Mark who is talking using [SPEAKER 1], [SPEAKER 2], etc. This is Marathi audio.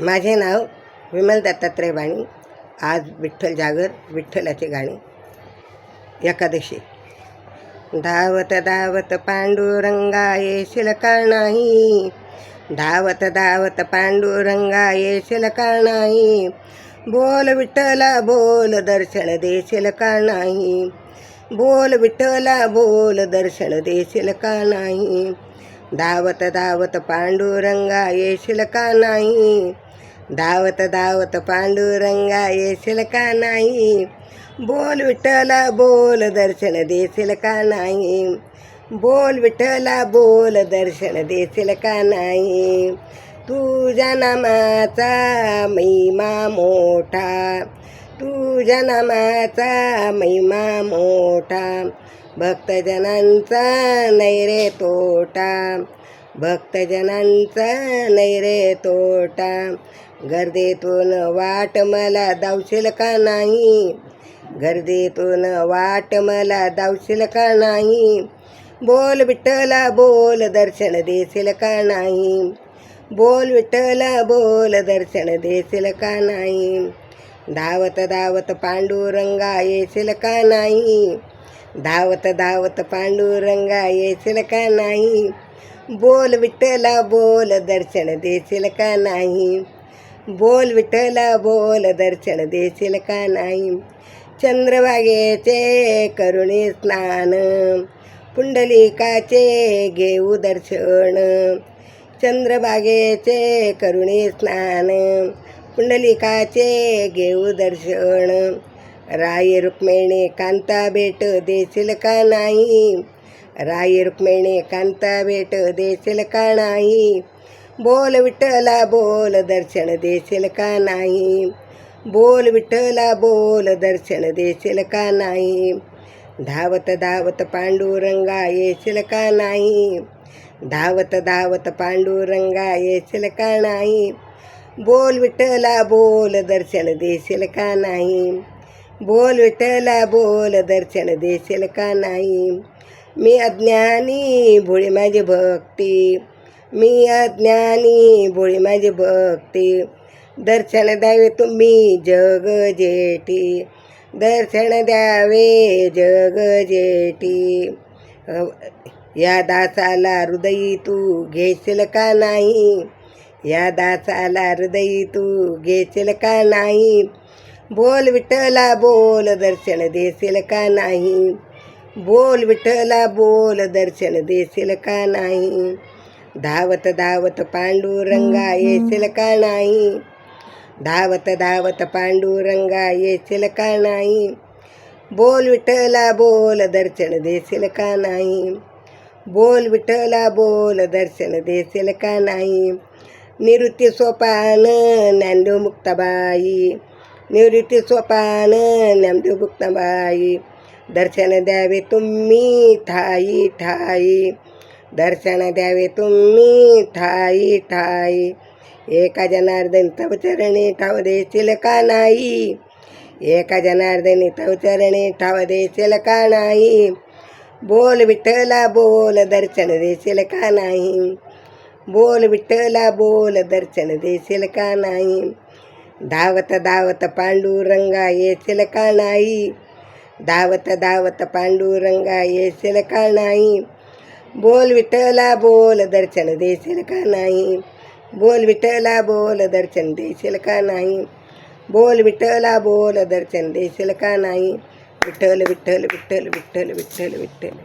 [SPEAKER 1] माझे नाव विमल दत्तात्रय बाणी आज विठ्ठल जागर विठ्ठलाचे गाणे. एकादशी. धावत धावत पांडुरंगा येशील का नाही. धावत धावत पांडुरंगा येशील का नाही. बोल विठ्ठला बोल दर्शन देशील का नाही. बोल विठ्ठला बोल दर्शन देशील का नाही. धावत धावत पांडुरंगा येशील का नाही. धावत धावत पांडुरंगा येशील का नाही? बोल विठ्ठला बोल दर्शन देशील का नाही? बोल विठ्ठला बोल दर्शन देशील का नाही? तुझ्या नामाचा महिमा मोठा तुझ्या नामाचा महिमा मोठा भक्तजनांचा नैरे तोटा भक्तजनांचा नैरे तोटा. गर्दीतून वाट मला दावशील का नाही? गर्दीतून वाट मला दावशील का नाही? बोल विठ्ठला बोल दर्शन देशील का नाही? बोल विठ्ठला बोल दर्शन देशील का नाही? धावत धावत पांडुरंगा येशील का नाही? धावत धावत पांडुरंगा येशील का नाही? बोल विठ्ठला बोल दर्शन देशील का नाही? बोल विठ्ठला बोल दर्शन देशील का नाही? चंद्रभागेचे करुणी स्नान पुंडलिकाचे घेऊ दर्शन चंद्रभागेचे करुणी स्नान पुंडलिकाचे घेऊ दर्शन. राय रुक्मिणी कांता भेट देशील का नाही? राय रुक्मिणी कांता भेट देशील का नाही? बोल विठ्ठला बोल दर्शन देशील का नाही? बोल विठ्ठला बोल दर्शन देशील का नाही? धावत धावत पांडुरंगा येशील का नाही? धावत धावत पांडुरंगा येशील का नाही? बोल विठ्ठला बोल दर्शन देशील का नाही? बोल विठ्ठला बोल दर्शन देशील का नाही? मी अज्ञानी भोळी माझी भक्ती. मी अज्ञानी भोळी माझी भक्ती. दर्शन द्यावे तुम्ही जग जेठी. दर्शन द्यावे जग जेठी. या दासाला हृदयी तू घेशील का नाही? या दासाला हृदयी तू घेशील का नाही? बोल विठ्ठला बोल दर्शन देशील का नाही? बोल विठ्ठला बोल दर्शन देशील का नाही? धावत धावत पांडुरंगा येशील का नाही? धावत धावत पांडुरंगा येशील का नाही? बोल विठ्ठला बोल दर्शन देशील का नाही? बोल विठ्ठला बोल दर्शन देशील का नाही? निवृत्ती सोपान ज्ञानदेव मुक्ताबाई निवृत्ती सोपान ज्ञानदेव मुक्ताबाई दर्शन द्यावे तुम्ही ठाई ठाई दर्शन द्यावे तुम्ही ठाई ठाई एका जनार्दन तव चरणी ठाव देशील का नाही एका जनार्दनी तव चरणी ठाव देशील का नाही बोल विठ्ठला बोल दर्शन देशील का नाही बोल विठ्ठला बोल दर्शन देशील का नाही धावत धावत पांडुरंगा येशील का नाही धावत धावत पांडुरंगा येसेल का नाही? बोल विठ्ठला बोल दर्शन देशील का नाही? बोल विठ्ठला बोल दर्शन देशील का नाही? बोल विठ्ठला बोल दर्शन देशील का नाही? विठ्ठल विठ्ठल विठ्ठल विठ्ठल विठ्ठल विठ्ठल.